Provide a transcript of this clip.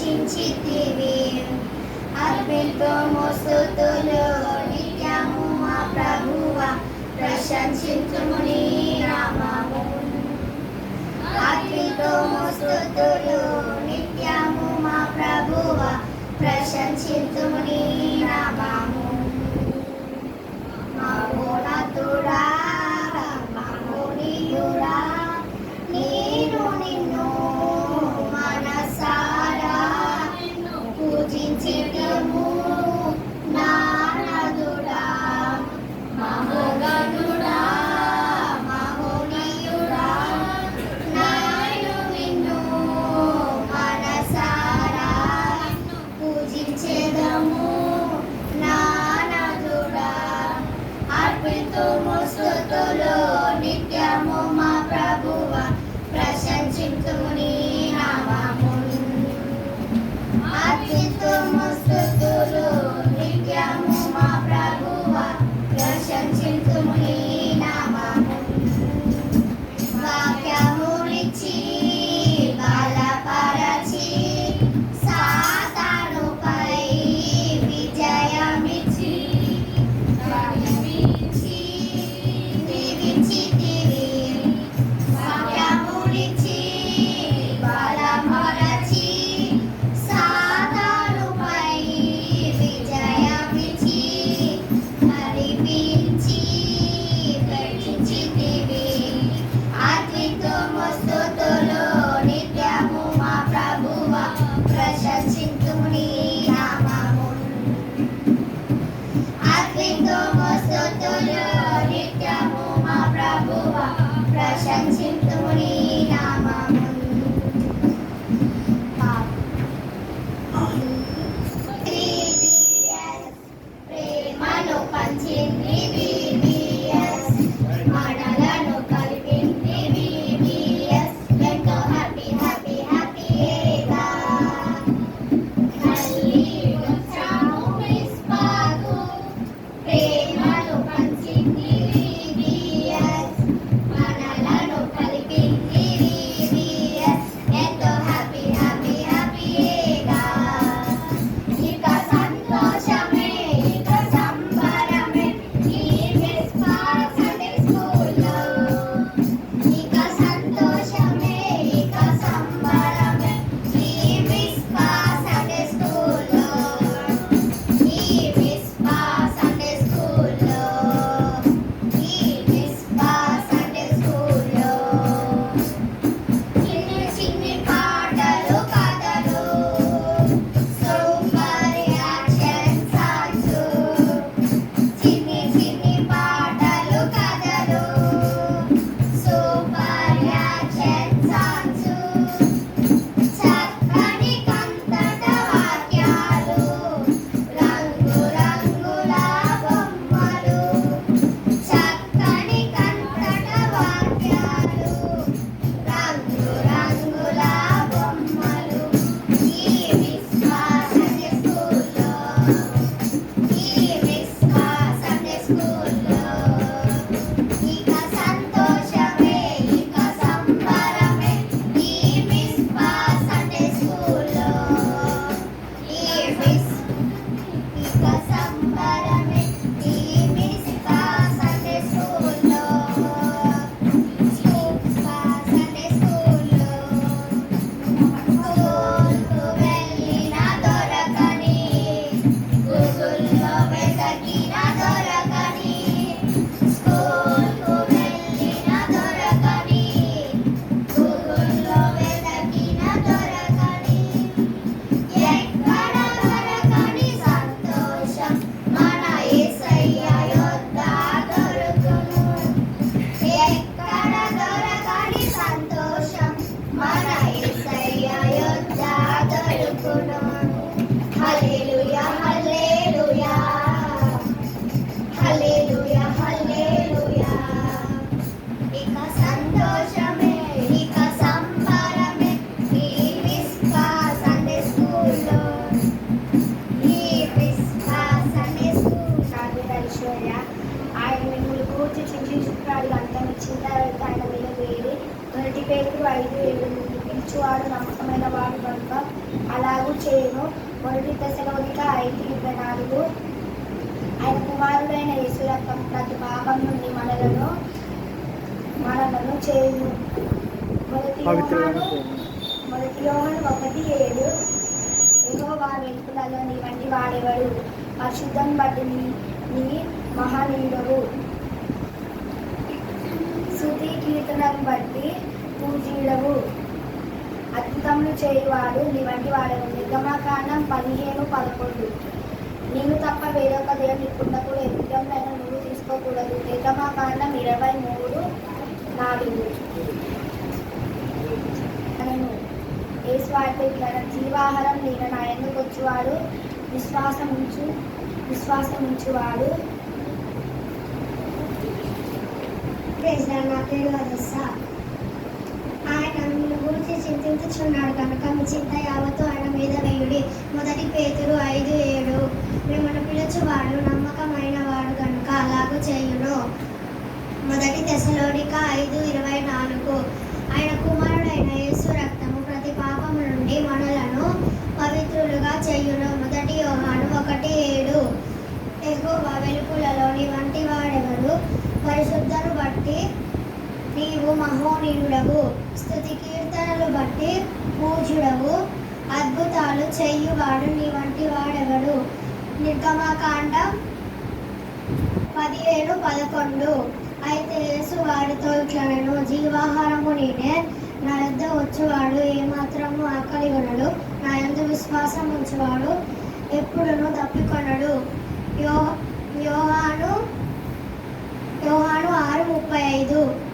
దర్శించితివి అర్పిల్పము స్థుతులు నిత్యము మా ప్రభువ ప్రశంసించుము నీ నామము అర్పిల్పము స్థుతులు నిత్యము మా ప్రభువ. ప్రశంసించుము నీ Cancin. పేరు ఐదు ఏడు పిలిచువాడు నమ్మకమైన వాడు కనుక అలాగూ చేయను. మొదటి దశలోనిక ఐదు ఇరవై నాలుగు. ఆయన కుమారుడైన యేసు రక్తం ప్రతి పాపం నుండి మనలను మనలను చేయను. మొదటి మొదటి యోహన్ ఒకటి ఏడు. ఏదో వారి వెలుపులలో నీ వంటి వాడేవాడు? పరిశుద్ధం బట్టి నీ నీ మహానీయుడవు. శృతి బట్టి పూజీయుడవు. అద్భుతములు చేయువాడు నీ వంటి వాడవు నిర్గమకాండం పదిహేను పదకొండు. నీవు తప్ప వేరొక దేవుని ఉండకూడదు ఎదుగుదలైన నువ్వు తీసుకోకూడదు. నిర్గమకాండం ఇరవై మూడు నాలుగు. నేను ఏసువాడితో ఇట్లా జీవాహారం నేను నా ఎందుకు వచ్చేవాడు? విశ్వాసం ఉంచు విశ్వాసం ఉంచువాడు నా పేరు అదస్సా ఆయన మీ గురించి చింతించుచున్నాడు కనుక మీ చింత యావత్తు ఆయన మీద వేయుడి. మొదటి పేతురు ఐదు ఏడు. మిమ్మల్ని పిలుచువాడు నమ్మకమైన వాడు కనుక అలాగూ చేయును. మొదటి దశలోనిక ఐదు ఇరవై నాలుగు. ఆయన కుమారుడైన యేసు రక్తము ప్రతి పాపము నుండి మనలను పవిత్రులుగా చేయును. మొదటి యోహాను ఒకటి ఏడు. ఎగువ వెలుపులలోని వంటి వాడెవరు? పరిశుద్ధను బట్టి నీవు మహోనీయుడవు. స్థుతి కీర్తనలు బట్టి పూజుడవు. అద్భుతాలు చెయ్యువాడు నీ వంటి వాడెవడు? నిర్గమాకాండ పదిహేను పదకొండు. అయితే యేసు వాడితో ఇట్లనను జీవాహారము నేనే. నా యొద్ద వచ్చేవాడు ఏమాత్రము ఆకలి కొనడు నా యొద్ద విశ్వాసం ఉంచేవాడు ఎప్పుడును తప్పికొనడు. యో యోహాను యోహాను ఆరు ముప్పై ఐదు.